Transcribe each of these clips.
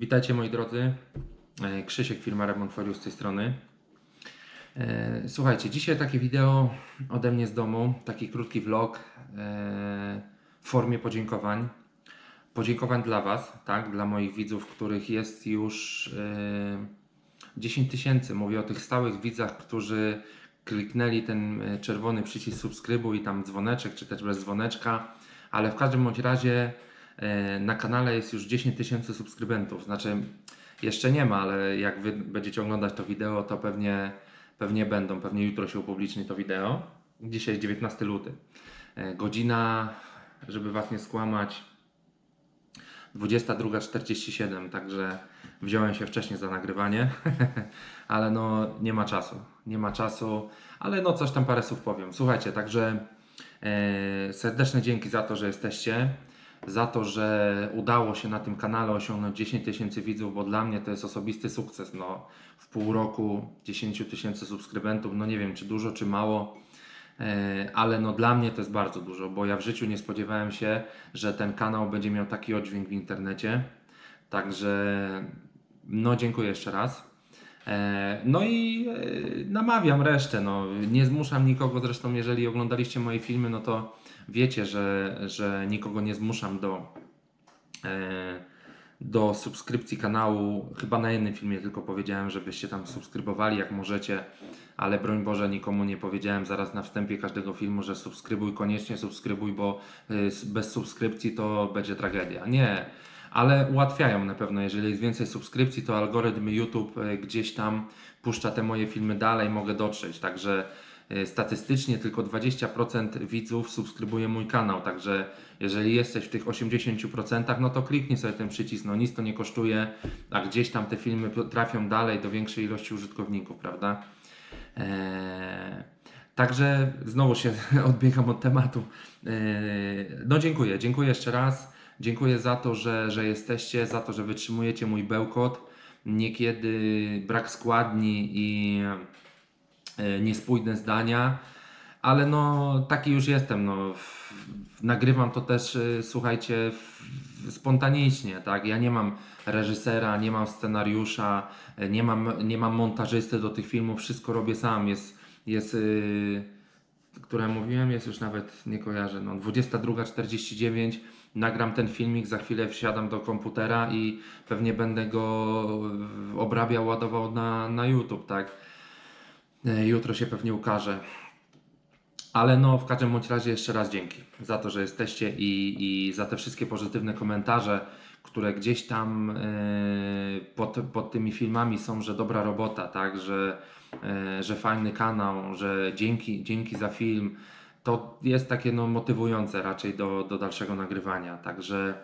Witajcie moi drodzy. E, Krzysiek, firma Remont for z tej strony. E, Słuchajcie, dzisiaj takie wideo ode mnie z domu, taki krótki vlog e, w formie podziękowań. Podziękowań dla Was, tak, dla moich widzów, których jest już e, 10 tysięcy. Mówię o tych stałych widzach, którzy kliknęli ten czerwony przycisk subskrybuj i tam dzwoneczek, czy też bez dzwoneczka, ale w każdym bądź razie na kanale jest już 10 tysięcy subskrybentów. Znaczy, jeszcze nie ma, ale jak Wy będziecie oglądać to wideo, to pewnie, pewnie będą. Pewnie jutro się upubliczni to wideo. Dzisiaj jest 19 luty. E, Godzina, żeby Was nie skłamać, 22.47, także wziąłem się wcześniej za nagrywanie, ale no nie ma czasu, nie ma czasu, ale no coś tam parę słów powiem. Słuchajcie, także e, serdeczne dzięki za to, że jesteście, za to, że udało się na tym kanale osiągnąć 10 tysięcy widzów, bo dla mnie to jest osobisty sukces, no w pół roku 10 tysięcy subskrybentów, no nie wiem czy dużo, czy mało, E, ale no dla mnie to jest bardzo dużo, bo ja w życiu nie spodziewałem się, że ten kanał będzie miał taki oddźwięk w internecie. Także no dziękuję jeszcze raz. E, No i e, namawiam resztę, no nie zmuszam nikogo, zresztą jeżeli oglądaliście moje filmy, no to wiecie, że, że nikogo nie zmuszam do e, do subskrypcji kanału. Chyba na jednym filmie tylko powiedziałem, żebyście tam subskrybowali jak możecie, ale broń Boże nikomu nie powiedziałem zaraz na wstępie każdego filmu, że subskrybuj, koniecznie subskrybuj, bo s- bez subskrypcji to będzie tragedia. Nie, ale ułatwiają na pewno. Jeżeli jest więcej subskrypcji, to algorytm YouTube y, gdzieś tam puszcza te moje filmy dalej, mogę dotrzeć. Także statystycznie tylko 20% widzów subskrybuje mój kanał, także jeżeli jesteś w tych 80%, no to kliknij sobie ten przycisk, no nic to nie kosztuje, a gdzieś tam te filmy trafią dalej do większej ilości użytkowników, prawda? Eee, także znowu się odbiegam od tematu. Eee, no dziękuję, dziękuję jeszcze raz. Dziękuję za to, że, że jesteście, za to, że wytrzymujecie mój bełkot. Niekiedy brak składni i e, niespójne zdania, ale no taki już jestem. No, nagrywam to też, e, słuchajcie, spontanicznie, tak? Ja nie mam reżysera, nie mam scenariusza, e, nie mam, nie mam montażysty do tych filmów, wszystko robię sam. Jest, jest yy, mówiłem, jest już nawet, nie kojarzę, no 22.49, nagram ten filmik, za chwilę wsiadam do komputera i pewnie będę go e, obrabiał, ładował na, na YouTube, tak? E, Jutro się pewnie ukaże. Ale no, w każdym bądź razie jeszcze raz dzięki za to, że jesteście i, i za te wszystkie pozytywne komentarze, które gdzieś tam e, pod, pod tymi filmami są, że dobra robota, tak, że, e, że fajny kanał, że dzięki, dzięki za film. To jest takie no, motywujące raczej do, do dalszego nagrywania. Także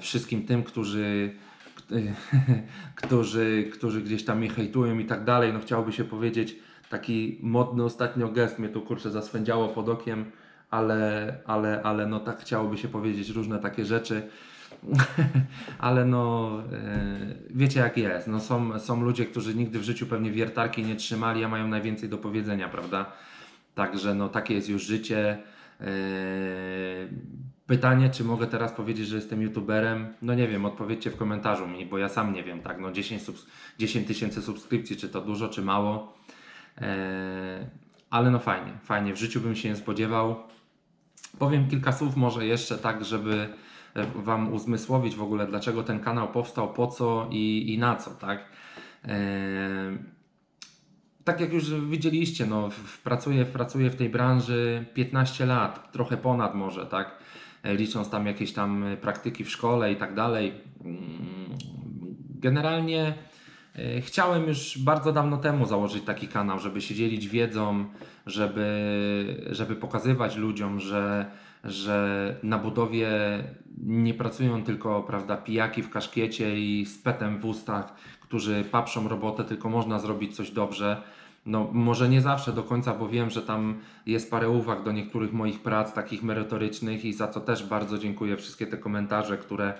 wszystkim tym, którzy, którzy, którzy gdzieś tam mnie hejtują i tak dalej, no chciałoby się powiedzieć, taki modny ostatnio gest mnie tu kurczę zaswędziało pod okiem, ale, ale, ale no tak chciałoby się powiedzieć różne takie rzeczy. ale no e, wiecie jak jest. No są, są ludzie, którzy nigdy w życiu pewnie wiertarki nie trzymali, a mają najwięcej do powiedzenia, prawda? Także no takie jest już życie. E, Pytanie, czy mogę teraz powiedzieć, że jestem youtuberem? No nie wiem, odpowiedzcie w komentarzu mi, bo ja sam nie wiem, tak, no 10 subs- 10 tysięcy subskrypcji, czy to dużo, czy mało. Eee, ale no fajnie, fajnie, w życiu bym się nie spodziewał. Powiem kilka słów może jeszcze tak, żeby e, Wam uzmysłowić w ogóle, dlaczego ten kanał powstał, po co i, i na co, tak? Eee, tak jak już widzieliście, no, pracuję, pracuję w tej branży 15 lat, trochę ponad może, tak? E, Licząc tam jakieś tam e, praktyki w szkole i tak dalej. Mm, Generalnie e, chciałem już bardzo dawno temu założyć taki kanał, żeby się dzielić wiedzą, żeby, żeby pokazywać ludziom, że, że na budowie nie pracują tylko prawda, pijaki w kaszkiecie i z petem w ustach, którzy paprzą robotę, tylko można zrobić coś dobrze. No, może nie zawsze do końca, bo wiem, że tam jest parę uwag do niektórych moich prac, takich merytorycznych, i za to też bardzo dziękuję. Wszystkie te komentarze, które,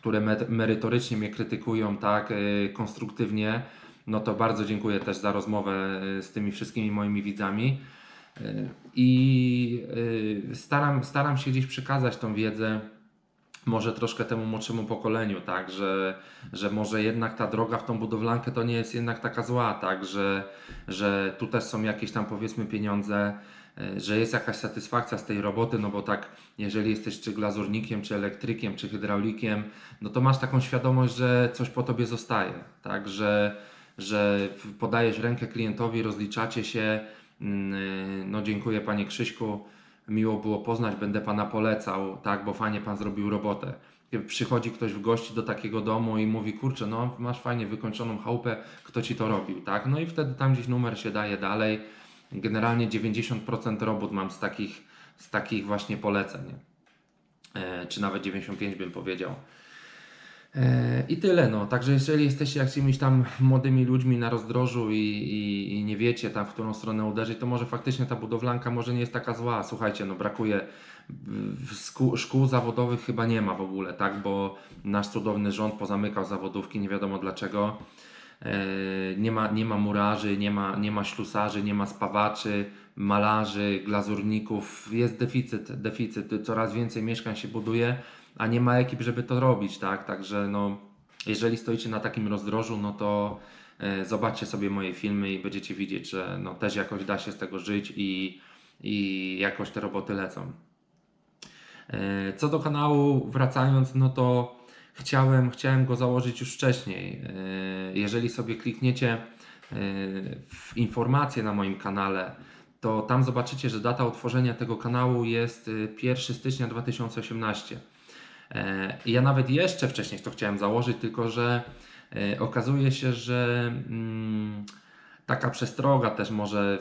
które me- merytorycznie mnie krytykują, tak, yy, konstruktywnie, no to bardzo dziękuję też za rozmowę yy, z tymi wszystkimi moimi widzami. Yy, I staram, staram się gdzieś przekazać tą wiedzę może troszkę temu młodszemu pokoleniu, tak, że, że może jednak ta droga w tą budowlankę to nie jest jednak taka zła, tak, że, że tu też są jakieś tam powiedzmy pieniądze, e, że jest jakaś satysfakcja z tej roboty, no bo tak, jeżeli jesteś czy glazurnikiem, czy elektrykiem, czy hydraulikiem, no to masz taką świadomość, że coś po tobie zostaje, tak, że, że podajesz rękę klientowi, rozliczacie się, mm, no dziękuję Panie Krzyśku, miło było poznać, będę Pana polecał, tak, bo fajnie Pan zrobił robotę. Kiedy przychodzi ktoś w gości do takiego domu i mówi, kurczę, no masz fajnie wykończoną chałupę, kto Ci to robił, tak? No i wtedy tam gdzieś numer się daje dalej. Generalnie 90% robót mam z takich, z takich właśnie poleceń, e, czy nawet 95 bym powiedział. E, I tyle, no. Także jeżeli jesteście jakimiś tam młodymi ludźmi na rozdrożu i, i, i nie wiecie tam, w którą stronę uderzyć, to może faktycznie ta budowlanka może nie jest taka zła. Słuchajcie, no brakuje szkół, szkół zawodowych chyba nie ma w ogóle, tak? Bo nasz cudowny rząd pozamykał zawodówki, nie wiadomo dlaczego. E, Nie ma, nie ma murarzy, nie ma, nie ma ślusarzy, nie ma spawaczy, malarzy, glazurników. Jest deficyt, deficyt. Coraz więcej mieszkań się buduje, a nie ma ekip, żeby to robić, tak? Także no, jeżeli stoicie na takim rozdrożu, no to e, zobaczcie sobie moje filmy i będziecie widzieć, że no, też jakoś da się z tego żyć i, i jakoś te roboty lecą. E, Co do kanału, wracając, no to chciałem, chciałem go założyć już wcześniej. E, Jeżeli sobie klikniecie e, w informacje na moim kanale, to tam zobaczycie, że data utworzenia tego kanału jest e, 1 stycznia 2018. E, Ja nawet jeszcze wcześniej to chciałem założyć, tylko że e, okazuje się, że mm, taka przestroga też może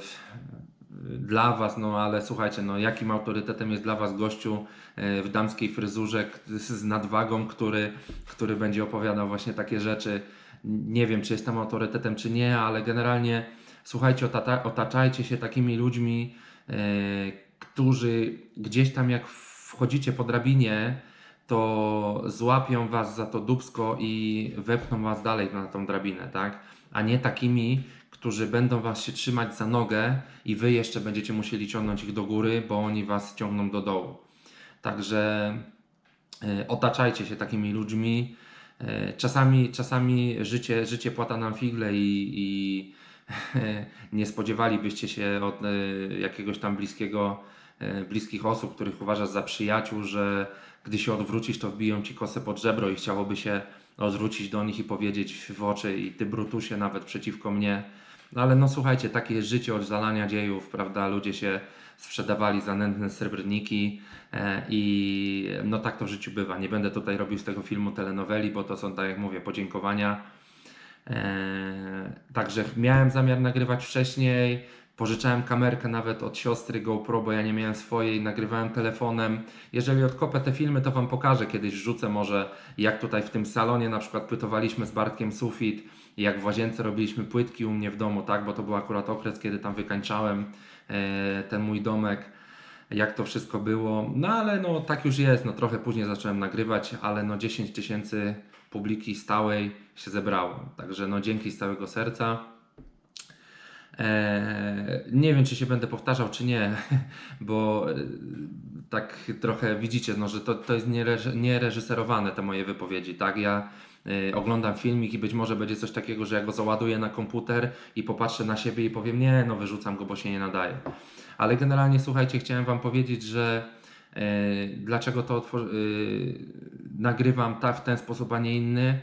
dla Was, no ale słuchajcie, no jakim autorytetem jest dla Was gościu e, w damskiej fryzurze z nadwagą, który, który będzie opowiadał właśnie takie rzeczy. Nie wiem, czy jestem autorytetem, czy nie, ale generalnie słuchajcie, otata- otaczajcie się takimi ludźmi, e, którzy gdzieś tam jak wchodzicie po drabinie, to złapią Was za to dubsko i wepchną Was dalej na tą drabinę, tak? A nie takimi, którzy będą Was się trzymać za nogę i Wy jeszcze będziecie musieli ciągnąć ich do góry, bo oni Was ciągną do dołu. Także e, otaczajcie się takimi ludźmi. E, Czasami, czasami życie, życie płata nam figle i, i nie spodziewalibyście się od e, jakiegoś tam bliskiego, e, bliskich osób, których uważasz za przyjaciół, że gdy się odwrócisz, to wbiją ci kosę pod żebro i chciałoby się odwrócić do nich i powiedzieć w oczy i ty brutusie nawet przeciwko mnie. No ale no słuchajcie, takie jest życie od zalania dziejów, prawda? Ludzie się sprzedawali za nędzne srebrniki e, i no tak to w życiu bywa. Nie będę tutaj robił z tego filmu telenoweli, bo to są, tak jak mówię, podziękowania. E, Także miałem zamiar nagrywać wcześniej. Pożyczałem kamerkę nawet od siostry GoPro, bo ja nie miałem swojej, nagrywałem telefonem. Jeżeli odkopę te filmy, to Wam pokażę, kiedyś wrzucę może jak tutaj w tym salonie na przykład płytowaliśmy z Bartkiem sufit, jak w łazience robiliśmy płytki u mnie w domu, tak, bo to był akurat okres, kiedy tam wykańczałem e, ten mój domek jak to wszystko było. No ale no tak już jest, no trochę później zacząłem nagrywać, ale no 10 tysięcy publiki stałej się zebrało. Także no dzięki z całego serca. Eee, nie wiem, czy się będę powtarzał, czy nie, bo e, tak trochę widzicie, no, że to, to jest niereż- niereżyserowane te moje wypowiedzi, tak? Ja e, oglądam filmik i być może będzie coś takiego, że ja go załaduję na komputer i popatrzę na siebie i powiem, nie, no wyrzucam go, bo się nie nadaje. Ale generalnie, słuchajcie, chciałem Wam powiedzieć, że e, dlaczego to e, nagrywam tak w ten sposób, a nie inny,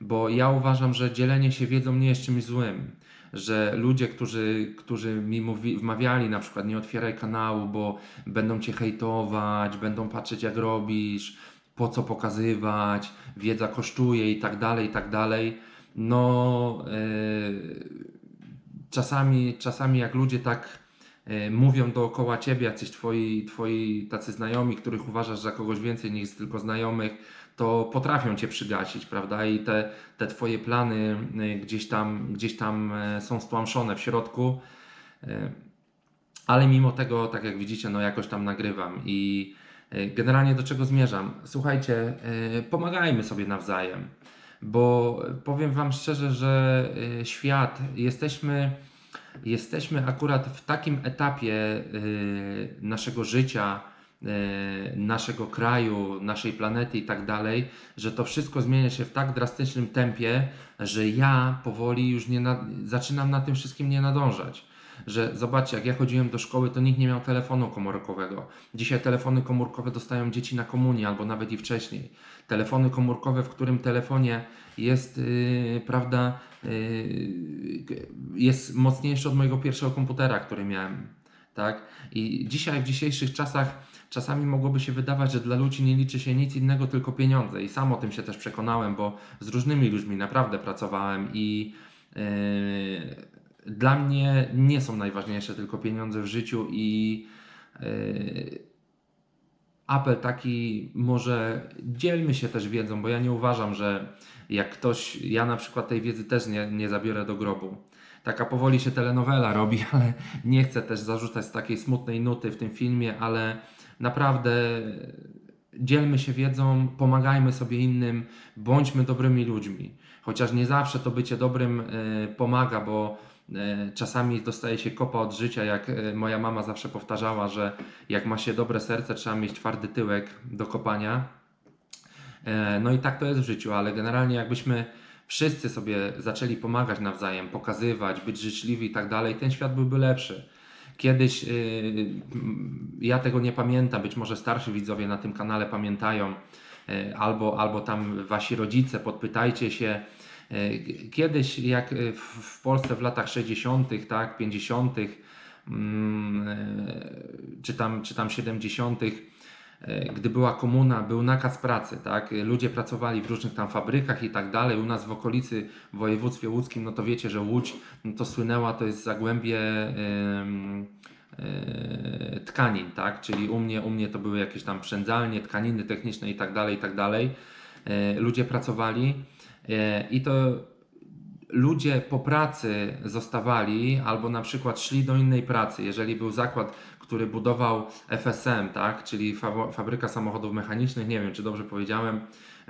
bo ja uważam, że dzielenie się wiedzą nie jest czymś złym. Że ludzie, którzy, którzy mi mówi, wmawiali na przykład nie otwieraj kanału, bo będą cię hejtować, będą patrzeć jak robisz, po co pokazywać, wiedza kosztuje i tak dalej, i tak dalej. No, yy, czasami, czasami jak ludzie tak e, mówią dookoła ciebie, jacyś twoi, twoi tacy znajomi, których uważasz za kogoś więcej niż tylko znajomych, to potrafią cię przygasić, prawda? I te, te twoje plany e, gdzieś tam, gdzieś tam e, są stłamszone w środku. E, Ale mimo tego, tak jak widzicie, no jakoś tam nagrywam i e, generalnie do czego zmierzam? Słuchajcie, e, pomagajmy sobie nawzajem, bo powiem Wam szczerze, że e, świat, jesteśmy, jesteśmy akurat w takim etapie y, naszego życia, e, naszego kraju, naszej planety i tak dalej, że to wszystko zmienia się w tak drastycznym tempie, że ja powoli już nie na, zaczynam na tym wszystkim nie nadążać. Że zobaczcie, jak ja chodziłem do szkoły, to nikt nie miał telefonu komórkowego. Dzisiaj telefony komórkowe dostają dzieci na komunię albo nawet i wcześniej. Telefony komórkowe, w którym telefonie jest, yy, prawda, yy, jest mocniejszy od mojego pierwszego komputera, który miałem. Tak? I dzisiaj, w dzisiejszych czasach, czasami mogłoby się wydawać, że dla ludzi nie liczy się nic innego, tylko pieniądze. I sam o tym się też przekonałem, bo z różnymi ludźmi naprawdę pracowałem i yy, dla mnie nie są najważniejsze tylko pieniądze w życiu i yy, apel taki, może dzielmy się też wiedzą, bo ja nie uważam, że jak ktoś, ja na przykład tej wiedzy też nie, nie zabiorę do grobu. Taka powoli się telenowela robi, ale nie chcę też zarzucać takiej smutnej nuty w tym filmie, ale naprawdę dzielmy się wiedzą, pomagajmy sobie innym, bądźmy dobrymi ludźmi. Chociaż nie zawsze to bycie dobrym y, pomaga, bo czasami dostaje się kopa od życia, jak y, moja mama zawsze powtarzała, że jak ma się dobre serce, trzeba mieć twardy tyłek do kopania. E, No i tak to jest w życiu, ale generalnie jakbyśmy wszyscy sobie zaczęli pomagać nawzajem, pokazywać, być życzliwi i tak dalej, ten świat byłby lepszy. Kiedyś, ja tego nie pamiętam, być może starsi widzowie na tym kanale pamiętają, albo, albo tam wasi rodzice, podpytajcie się. Yy, Kiedyś, jak yy, w Polsce w latach 60., tak, 50., mm, yy, czy tam, czy tam 70., e, gdy była komuna, był nakaz pracy, tak? Ludzie pracowali w różnych tam fabrykach i tak dalej. U nas w okolicy, w województwie łódzkim, no to wiecie, że Łódź no to słynęła, to jest zagłębie em, e, tkanin, tak? Czyli u mnie, u mnie to były jakieś tam przędzalnie, tkaniny techniczne i tak dalej, i tak dalej. E, Ludzie pracowali e, i to ludzie po pracy zostawali albo na przykład szli do innej pracy. Jeżeli był zakład, który budował FSM, tak, czyli fa- fabryka samochodów mechanicznych, nie wiem czy dobrze powiedziałem,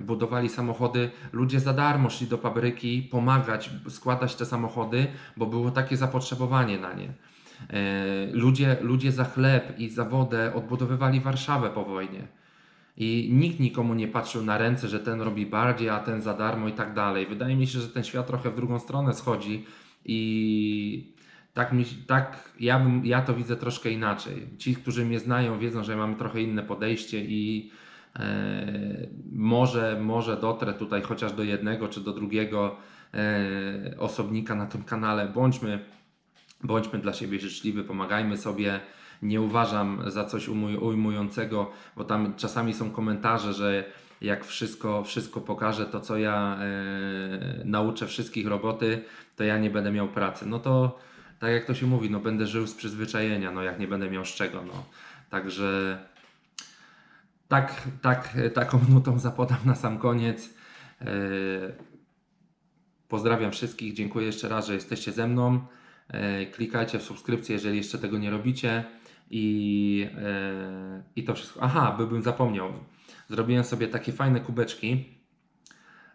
budowali samochody, ludzie za darmo szli do fabryki pomagać, składać te samochody, bo było takie zapotrzebowanie na nie. E, Ludzie, ludzie za chleb i za wodę odbudowywali Warszawę po wojnie. I nikt nikomu nie patrzył na ręce, że ten robi bardziej, a ten za darmo i tak dalej. Wydaje mi się, że ten świat trochę w drugą stronę schodzi i tak, mi, tak ja, bym, ja to widzę troszkę inaczej. Ci, którzy mnie znają, wiedzą, że mamy trochę inne podejście i e, może, może dotrę tutaj chociaż do jednego czy do drugiego e, osobnika na tym kanale. Bądźmy, bądźmy dla siebie życzliwi, pomagajmy sobie. Nie uważam za coś ujmuj- ujmującego, bo tam czasami są komentarze, że jak wszystko, wszystko pokażę, to co ja e, nauczę wszystkich roboty, to ja nie będę miał pracy. No to tak jak to się mówi, no będę żył z przyzwyczajenia, no jak nie będę miał z czego, no. Także tak, tak, taką nutą zapodam na sam koniec. E, Pozdrawiam wszystkich, dziękuję jeszcze raz, że jesteście ze mną. E, Klikajcie w subskrypcję, jeżeli jeszcze tego nie robicie. I, e, i to wszystko. Aha, by bym zapomniał. Zrobiłem sobie takie fajne kubeczki.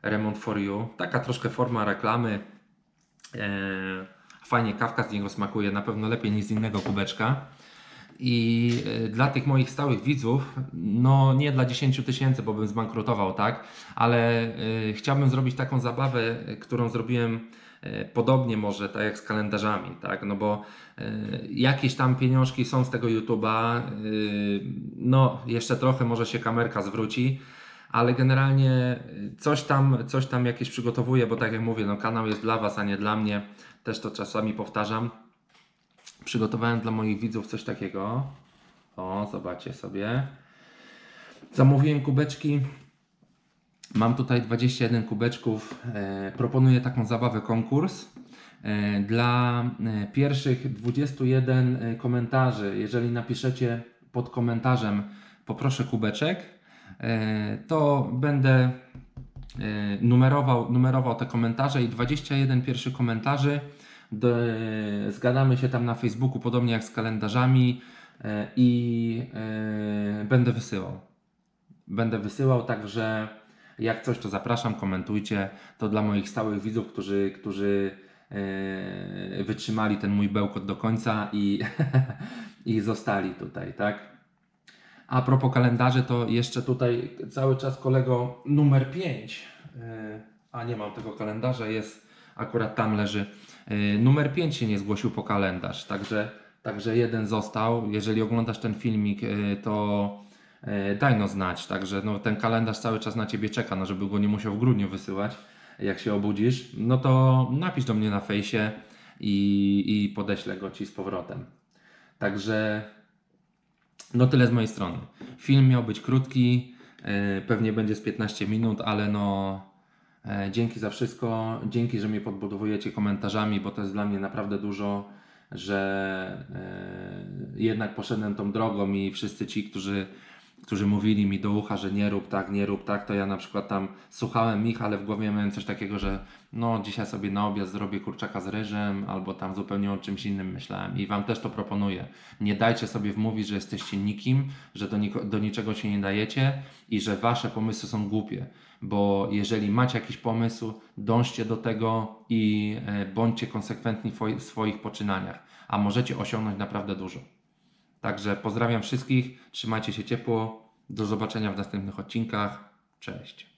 Remont for You. Taka troszkę forma reklamy. E, fajnie kawka z niego smakuje, na pewno lepiej niż z innego kubeczka. I e, dla tych moich stałych widzów, no nie dla 10 tysięcy, bo bym zbankrutował, tak? Ale chciałbym zrobić taką zabawę, którą zrobiłem podobnie może, tak jak z kalendarzami, tak? No bo e, jakieś tam pieniążki są z tego YouTube'a, e, no jeszcze trochę może się kamerka zwróci, ale generalnie e, coś tam, coś tam jakieś przygotowuję, bo tak jak mówię, no kanał jest dla Was, a nie dla mnie. Też to czasami powtarzam. Przygotowałem dla moich widzów coś takiego. O, zobaczcie sobie. Zamówiłem kubeczki. Mam tutaj 21 kubeczków. E, proponuję taką zabawę konkurs. E, dla e, pierwszych 21 e, komentarzy, jeżeli napiszecie pod komentarzem poproszę kubeczek, to będę numerował, numerował te komentarze i 21 pierwszych komentarzy zgadamy się tam na Facebooku, podobnie jak z kalendarzami i będę wysyłał. Będę wysyłał, także jak coś to zapraszam, komentujcie. To dla moich stałych widzów, którzy, którzy e, wytrzymali ten mój bełkot do końca i, i zostali tutaj, tak? A propos kalendarzy, to jeszcze tutaj cały czas kolego numer 5, a nie mam tego kalendarza, jest akurat tam leży. Yy, Numer 5 się nie zgłosił po kalendarz, także, także jeden został. Jeżeli oglądasz ten filmik, yy, to yy, daj no znać. Także no, ten kalendarz cały czas na ciebie czeka, no, żeby go nie musiał w grudniu wysyłać, jak się obudzisz. No to napisz do mnie na fejsie i, i podeślę go ci z powrotem. Także no tyle z mojej strony. Film miał być krótki, e, pewnie będzie z 15 minut, ale no e, dzięki za wszystko, dzięki, że mnie podbudowujecie komentarzami, bo to jest dla mnie naprawdę dużo, że e, jednak poszedłem tą drogą i wszyscy ci, którzy, którzy mówili mi do ucha, że nie rób tak, nie rób tak, to ja na przykład tam słuchałem ich, ale w głowie miałem coś takiego, że no dzisiaj sobie na obiad zrobię kurczaka z ryżem, albo tam zupełnie o czymś innym myślałem i Wam też to proponuję. Nie dajcie sobie wmówić, że jesteście nikim, że do, do niczego się nie dajecie i że Wasze pomysły są głupie, bo jeżeli macie jakiś pomysł, dążcie do tego i e, bądźcie konsekwentni w swoich poczynaniach, a możecie osiągnąć naprawdę dużo. Także pozdrawiam wszystkich, trzymajcie się ciepło, do zobaczenia w następnych odcinkach, cześć.